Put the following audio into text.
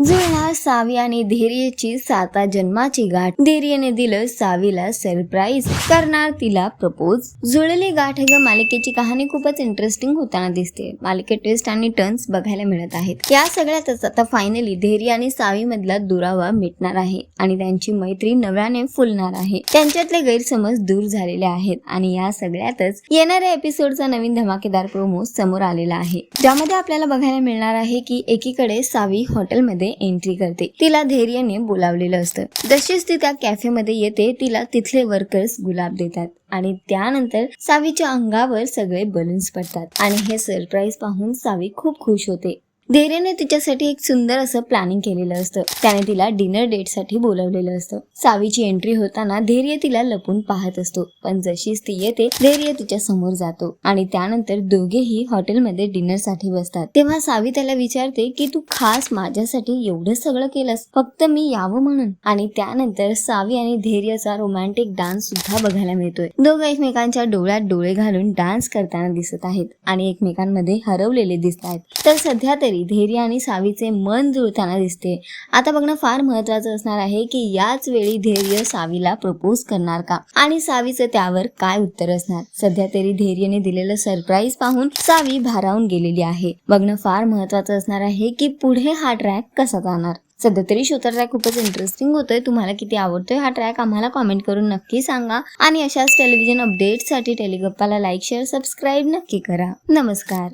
जुळणार सावी आणि धैर्यची साता जन्माची गाठ. धैर्यने दिलं सावीला सरप्राईज करणार तिला प्रपोज जुळली गाठ ग मालिकेची कहाणी खूपच इंटरेस्टिंग होताना दिसते. मालिकेत ट्विस्ट आणि टर्न्स बघायला मिळत आहेत. या सगळ्यातच आता फायनली धैर्य आणि सावी मधला दुरावा मिटणार आहे आणि त्यांची मैत्री नव्याने फुलणार आहे. त्यांच्यातले गैरसमज दूर झालेले आहेत आणि या सगळ्यातच येणाऱ्या एपिसोडचा नवीन धमाकेदार प्रोमो समोर आलेला आहे. ज्यामध्ये आपल्याला बघायला मिळणार आहे की एकीकडे सावी हॉटेलमध्ये एंट्री करते. तिला धैर्याने बोलावलेलं असतं. जशीच ती त्या कॅफेमध्ये येते तिला तिथले वर्कर्स गुलाब देतात. आणि त्यानंतर सावीच्या अंगावर सगळे बलून्स पडतात. आणि हे सरप्राईज पाहून सावी खूप खुश होते. धैर्यने तिच्यासाठी एक सुंदर असं प्लॅनिंग केलेलं असतं. त्याने तिला डिनर डेटसाठी बोलवलेलं असतं. सावीची एंट्री होताना धैर्य तिला लपून पाहत असतो. पण जशीच ती येते धैर्य तिच्या समोर जातो. आणि त्यानंतर दोघेही हॉटेलमध्ये डिनरसाठी बसतात. तेव्हा सावी त्याला विचारते की तू खास माझ्यासाठी एवढं सगळं केलंस? फक्त मी यावं म्हणून? आणि त्यानंतर सावी आणि धैर्यचा रोमॅन्टिक डान्स सुद्धा बघायला मिळतोय. दोघं एकमेकांच्या डोळ्यात डोळे घालून डान्स करताना दिसत आहेत आणि एकमेकांमध्ये हरवलेले दिसत आहेत तर सध्या तरी धैर्य आणि सावीचे मन जुळताना दिसते. आता बघणं फार महत्वाचं असणार आहे की याच वेळी धैर्य सावीला प्रपोज करणार का? आणि सावीचं त्यावर काय उत्तर असणार? सध्या तरी धैर्यने दिलेलं सरप्राईज पाहून सावी भारावून गेलेली आहे. बघणं फार महत्वाचं असणार आहे की पुढे हा ट्रॅक कसा जाणार? सध्या तरी शोतर ट्रॅक खूपच इंटरेस्टिंग होतोय. तुम्हाला किती आवडतोय हा ट्रॅक आम्हाला कॉमेंट करून नक्की सांगा. आणि अशाच टेलिव्हिजन अपडेटसाठी टेलिगप्पाला लाईक शेअर सबस्क्राईब नक्की करा. नमस्कार.